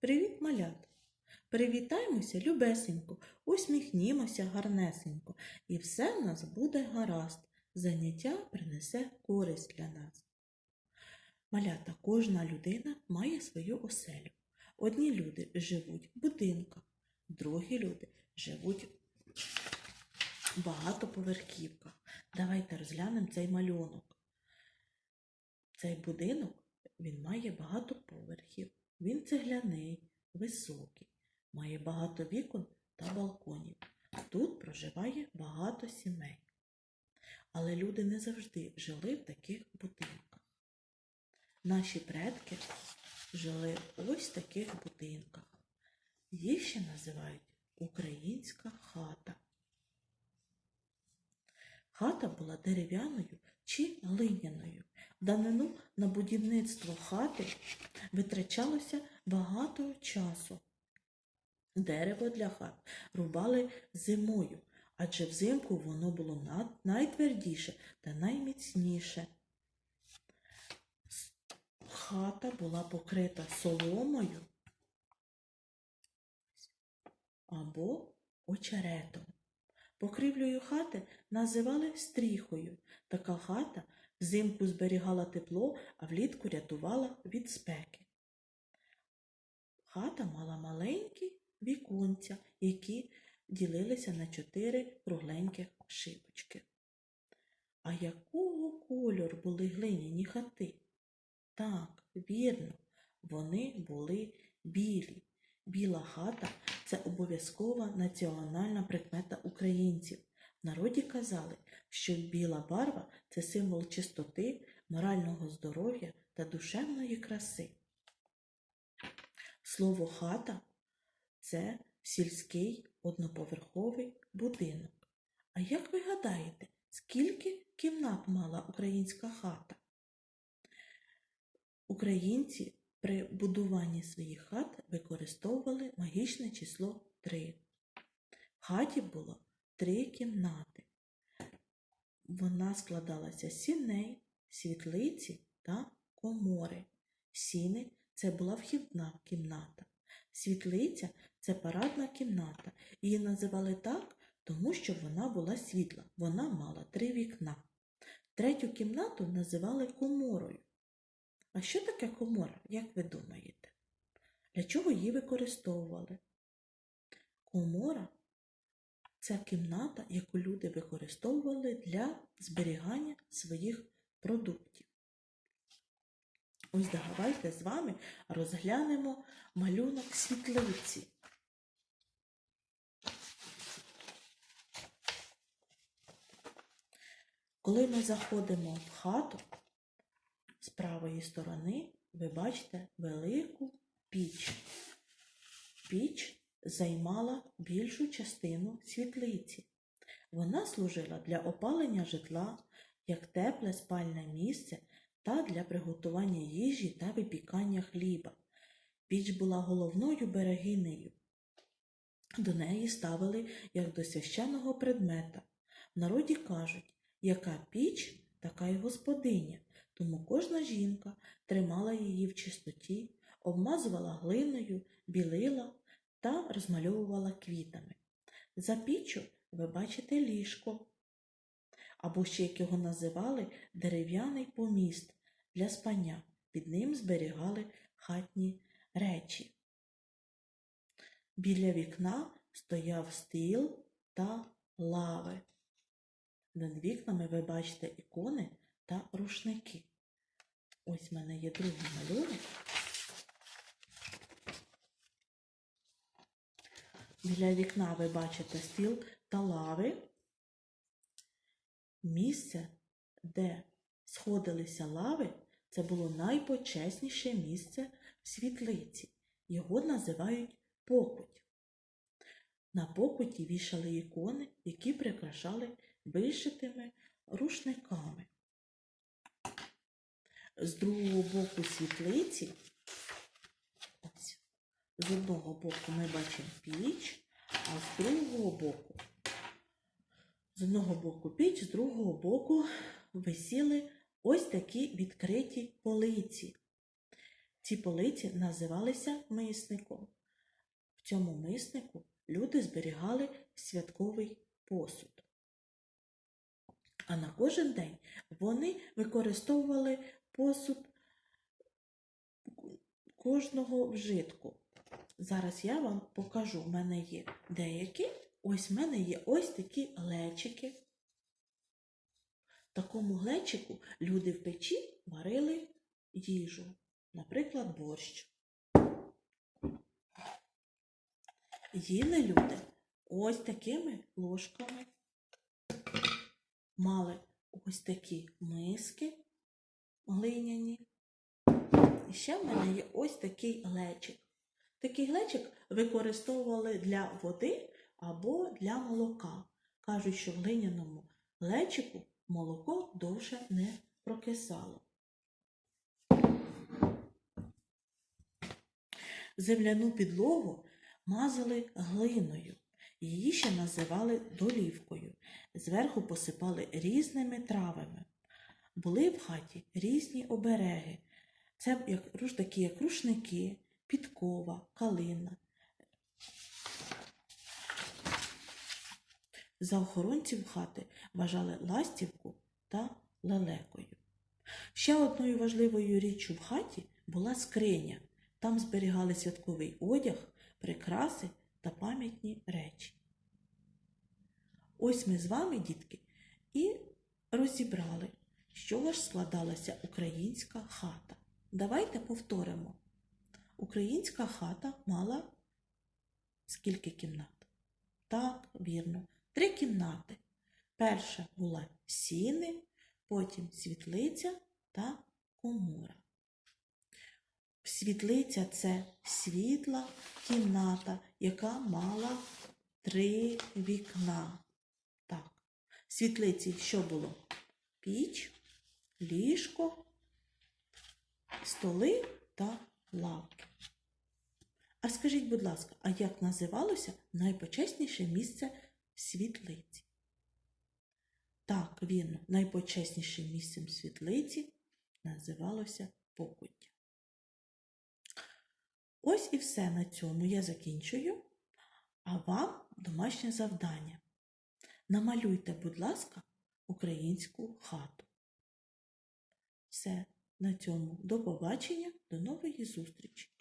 Привіт, малят! Привітаймося, любесенько, усміхнімося гарнесенько, і все в нас буде гаразд. Заняття принесе користь для нас. Малята, кожна людина має свою оселю. Одні люди живуть в будинках, другі люди живуть в багатоповерхівках. Давайте розглянемо цей малюнок. Цей будинок він має багато поверхів. Він цегляний, високий, має багато вікон та балконів. Тут проживає багато сімей. Але люди не завжди жили в таких будинках. Наші предки жили ось в таких будинках. Їх ще називають українська хата. Хата була дерев'яною чи глиняною. В Данину на будівництво хати витрачалося багато часу. Дерево для хат рубали зимою, адже взимку воно було найтвердіше та найміцніше. Хата була покрита соломою або очеретом. Покрівлею хати називали стріхою. Така хата взимку зберігала тепло, а влітку рятувала від спеки. Хата мала маленькі віконця, які ділилися на чотири кругленьких шибочки. А якого кольору були глиняні хати? Так, вірно, вони були білі. Біла хата це обов'язкова національна прикмета українців. В народі казали, що біла барва це символ чистоти, морального здоров'я та душевної краси. Слово хата це сільський одноповерховий будинок. А як ви гадаєте, скільки кімнат мала українська хата? Українці при будуванні своїх хат використовували магічне число 3. В хаті було три кімнати. Вона складалася з сіней, світлиці та комори. Сіни це була вхідна кімната. Світлиця це парадна кімната. Її називали так, тому що вона була світла. Вона мала три вікна. Третю кімнату називали коморою. А що таке комора, як ви думаєте? Для чого її використовували? Комора це кімната, яку люди використовували для зберігання своїх продуктів. Ось давайте з вами розглянемо малюнок світлиці. Коли ми заходимо в хату, з правої сторони ви бачите велику піч. Піч займала більшу частину світлиці. Вона служила для опалення житла, як тепле спальне місце та для приготування їжі та випікання хліба. Піч була головною берегинею. До неї ставили як до священного предмета. В народі кажуть, яка піч, така й господиня. Тому кожна жінка тримала її в чистоті, обмазувала глиною, білила та розмальовувала квітами. За піччю ви бачите ліжко, або ще як його називали дерев'яний поміст для спання. Під ним зберігали хатні речі. Біля вікна стояв стіл та лави. Над вікнами ви бачите ікони та рушники. Ось в мене є другий малюнок. Біля вікна ви бачите стіл та лави. Місце, де сходилися лави, це було найпочесніше місце в світлиці. Його називають покуть. На покуті вішали ікони, які прикрашали вишитими рушниками. З другого боку світлиці, ось, з одного боку ми бачимо піч, а з другого боку, з одного боку піч, з другого боку висіли ось такі відкриті полиці. Ці полиці називалися мисником. В цьому миснику люди зберігали святковий посуд. А на кожен день вони використовували посуд кожного вжитку. Зараз я вам покажу. У мене є деякі. Ось в мене є ось такі глечики. В такому глечику люди в печі варили їжу, наприклад, борщ. Їли люди ось такими ложками. Мали ось такі миски глиняні. І ще в мене є ось такий глечик. Такий глечик використовували для води або для молока. Кажуть, що в глиняному глечику молоко довше не прокисало. Земляну підлогу мазали глиною. Її ще називали долівкою. Зверху посипали різними травами. Були в хаті різні обереги. Це як, такі як рушники, підкова, калина. За охоронців хати вважали ластівку та лелекою. Ще одною важливою річчю в хаті була скриня. Там зберігали святковий одяг, прикраси та пам'ятні речі. Ось ми з вами, дітки, і розібрали, чого ж складалася українська хата. Давайте повторимо. Українська хата мала скільки кімнат? Так, вірно, три кімнати. Перша була сіни, потім світлиця та комора. Світлиця це світла кімната, яка мала три вікна. Так, світлиці що було? Піч, ліжко, столи та лавки. А скажіть, будь ласка, а як називалося найпочесніше місце світлиці? Так, вірно, найпочеснішим місцем світлиці називалося покуття. Ось і все на цьому я закінчую, а вам домашнє завдання. Намалюйте, будь ласка, українську хату. Все, на цьому до побачення, до нової зустрічі!